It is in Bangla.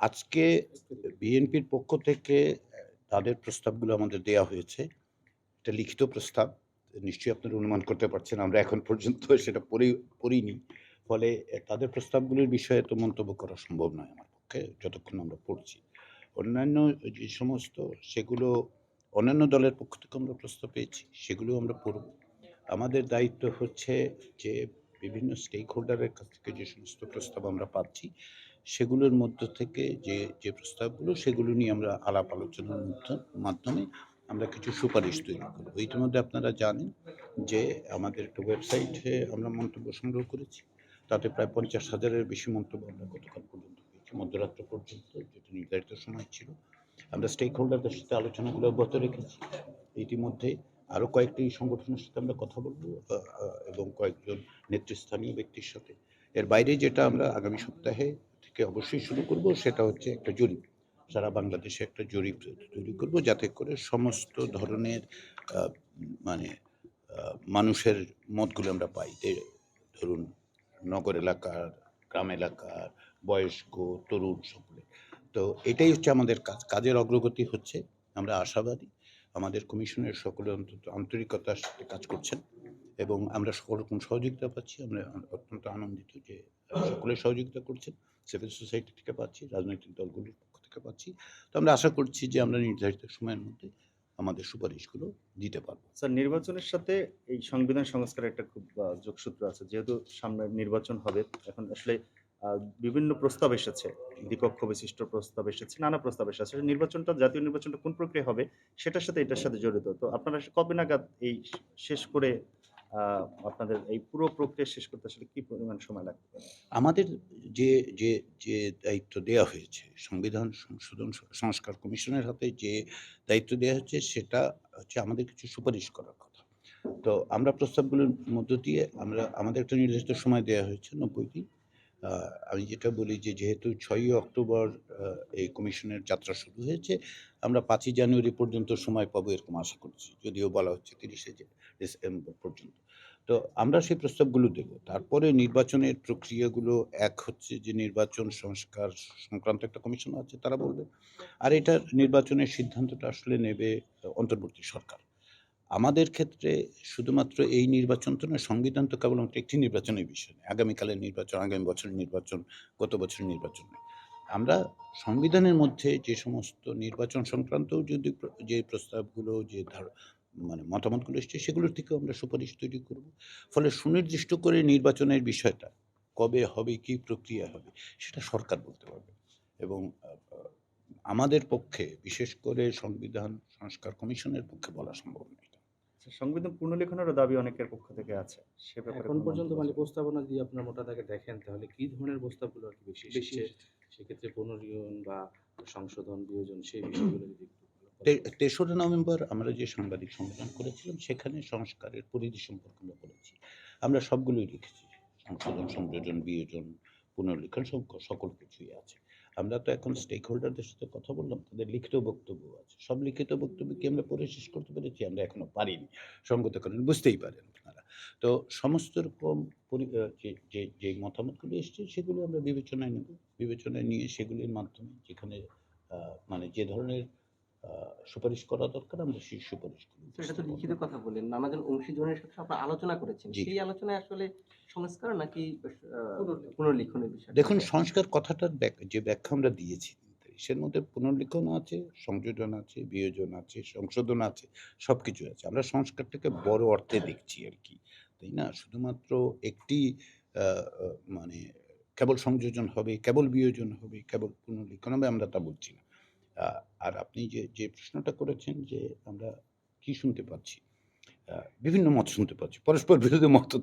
আজকে বিএনপির পক্ষ থেকে তাদের প্রস্তাবগুলো আমাদের দেয়া হয়েছে। এটা লিখিত প্রস্তাব, নিশ্চয়ই আপনারা অনুমান করতে পারছেন, আমরা এখন পর্যন্ত সেটা পড়ে, পড়িনি। ফলে তাদের প্রস্তাবগুলির বিষয়ে তো মন্তব্য করা সম্ভব নয় আমার পক্ষে, যতক্ষণ আমরা পড়ছি। অন্যান্য যে সমস্ত, সেগুলো অন্যান্য দলের পক্ষ থেকে আমরা প্রস্তাব পেয়েছি সেগুলো আমরা পড়ব। আমাদের দায়িত্ব হচ্ছে যে, বিভিন্ন স্টেক হোল্ডারের কাছ থেকে যে সমস্ত প্রস্তাব আমরা পাচ্ছি সেগুলোর মধ্য থেকে যে যে প্রস্তাবগুলো, সেগুলো নিয়ে আমরা আলাপ আলোচনার মাধ্যমে আমরা কিছু সুপারিশ তৈরি করব। ইতিমধ্যে আপনারা জানেন যে আমাদের একটা ওয়েবসাইটে আমরা মন্তব্য সংগ্রহ করেছি। তাতে প্রায় পঞ্চাশ হাজারের বেশি মন্তব্য আমরা গতকাল পর্যন্ত পেয়েছি মধ্যরাত্র পর্যন্ত, যেটা নির্ধারিত সময় ছিল। আমরা স্টেক হোল্ডারদের সাথে আলোচনাগুলো অব্যাহত রেখেছি। ইতিমধ্যে আরও কয়েকটি সংগঠনের সাথে আমরা কথা বলব এবং কয়েকজন নেতৃস্থানীয় ব্যক্তির সাথে। এর বাইরে যেটা আমরা আগামী সপ্তাহে থেকে অবশ্যই শুরু করব, সেটা হচ্ছে একটা জরিপ। সারা বাংলাদেশে একটা জরিপ তৈরি করব, যাতে করে সমস্ত ধরনের মানে মানুষের মতগুলো আমরা পাই। ধরুন, নগর এলাকার, গ্রাম এলাকার, বয়স্ক, তরুণ সকলে। তো এটাই হচ্ছে আমাদের কাজ। কাজের অগ্রগতি হচ্ছে, আমরা আশাবাদী। আমাদের কমিশনের সকলে অন্তত আন্তরিকতার সাথে কাজ করছেন। এবং আমরা সকল রকম সহযোগিতা পাচ্ছি, আমরা অত্যন্ত আনন্দিত যে সকলে সহযোগিতা করছেন সিভিল সোসাইটি থেকে পাচ্ছি, রাজনৈতিক দলগুলির পক্ষ থেকে পাচ্ছি। তো আমরা আশা করছি যে আমরা নির্ধারিত সময়ের মধ্যে আমাদের সুপারিশগুলো দিতে পারব। স্যার, নির্বাচনের সাথে এই সংবিধান সংস্কারের একটা খুব যোগসূত্র আছে, যেহেতু সামনে নির্বাচন হবে, এখন আসলে বিভিন্ন প্রস্তাব এসেছে দ্বিকক্ষ বিশিষ্ট প্রস্তাব এসেছে, নানা প্রস্তাব এসেছে। নির্বাচনটা, জাতীয় নির্বাচনটা কোন প্রক্রিয়া হবে, সেটার সাথে এটার সাথে জড়িত। তো আপনারা কবে নাগাদ এই শেষ করে আপনাদের এই পুরো প্রক্রিয়া শেষ করতে আসলে কি পরিমাণ সময় লাগবে? আমাদের যে যে যে দায়িত্ব দেওয়া হয়েছে, সংবিধান সংশোধন সংস্কার কমিশনের হাতে যে দায়িত্ব দেওয়া হয়েছে সেটা হচ্ছে আমাদের কিছু সুপারিশ করার কথা। তো আমরা প্রস্তাবগুলোর মধ্য দিয়ে আমরা, আমাদের একটা নির্দিষ্ট সময় দেওয়া হয়েছে নব্বই দিন। আমি যেটা বলি যে যেহেতু ছয়ই অক্টোবর এই কমিশনের যাত্রা শুরু হয়েছে, আমরা পাঁচই জানুয়ারি পর্যন্ত সময় পাবো এরকম আশা করছি, যদিও বলা হচ্ছে তিরিশে ডিসেম্বর পর্যন্ত। তো আমরা সেই প্রস্তাবগুলো দেব। তারপরে নির্বাচনের প্রক্রিয়াগুলো এক হচ্ছে যে নির্বাচন সংস্কার সংক্রান্ত একটা কমিশন আছে, তারা বলবে। আর এটার নির্বাচনের সিদ্ধান্তটা আসলে নেবে অন্তর্বর্তী সরকার। আমাদের ক্ষেত্রে শুধুমাত্র এই নির্বাচন তো নয়, সংবিধান তো কেবলমাত্র একটি নির্বাচনের বিষয় নয়। আগামীকালের নির্বাচন, আগামী বছরের নির্বাচন, গত বছরের নির্বাচন আমরা সংবিধানের মধ্যে যে সমস্ত নির্বাচন সংক্রান্ত যদি যে প্রস্তাবগুলো, যে ধার- মানে মতামতগুলো এসছে, সেগুলোর থেকেও আমরা সুপারিশ তৈরি করব। ফলে সুনির্দিষ্ট করে নির্বাচনের বিষয়টা, কবে হবে, কি প্রক্রিয়া হবে, সেটা সরকার বলতে পারবে। এবং আমাদের পক্ষে, বিশেষ করে সংবিধান সংস্কার কমিশনের পক্ষে বলা সম্ভব নয়। সংবিধান পুনর্লেখনেরও দাবি অনেকের পক্ষ থেকে আছে। সে ব্যাপারে এখন পর্যন্ত মানে প্রস্তাবনা যদি আপনার মোটা দাগে দেখেন তাহলে কি ধরনের প্রস্তাবগুলো আর কি বেশি এসেছে? সেক্ষেত্রে পুনর্গঠন বা সংশোধন বিয়োজন সেই বিষয়গুলো যদি তেসরা নভেম্বর আমরা যে সাংবাদিক সম্মেলন করেছিলাম সেখানে সংস্কারের পরিধি সম্পর্কে আমরা বলেছি। আমরা সবগুলোই লিখেছি সংশোধন সংযোজন বিয়োজন পুনর্লিখন সব- সকল কিছুই আছে। আমরা তো এখন স্টেক হোল্ডারদের সাথে কথা বললাম, তাদের লিখিত বক্তব্য আছে। সব লিখিত বক্তব্য কি আমরা পড়ে শেষ করতে পেরেছি, আমরা এখনও পারিনি। সঙ্গত কারণ বুঝতেই পারেন আপনারা। তো সমস্ত রকম যে যে মতামতগুলো এসছে, সেগুলো আমরা বিবেচনায় নেব। বিবেচনায় নিয়ে সেগুলির মাধ্যমে যেখানে মানে যে ধরনের সুপারিশ করা দরকার আমরা সেই সুপারিশ করি। এটা তো লিখিত। কথা বললেন। আমাদের অংশীজনের সাথে আপনারা আলোচনা করেছেন। সেই আলোচনায় আসলে সংস্কার নাকি পুনর্লিখনের বিষয় দেখুন সংস্কার কথাটার যে ব্যাখ্যা আমরা দিয়েছি সের মধ্যে পুনর্লিখন আছে সংযোজন আছে বিয়োজন আছে সংশোধন আছে সব কিছু আছে। আমরা সংস্কারটাকে বড় অর্থে দেখছি আর কি তাই না? শুধুমাত্র একটি মানে কেবল সংযোজন হবে কেবল বিয়োজন হবে কেবল পুনর্লিখন হবে আমরা তা বলছি না। আর আপনি যে যে প্রশ্নটা করেছেন যে আমরা কি শুনতে পাচ্ছি বিভিন্ন মত শুনতে পাচ্ছি, পরস্পর বিরোধী মত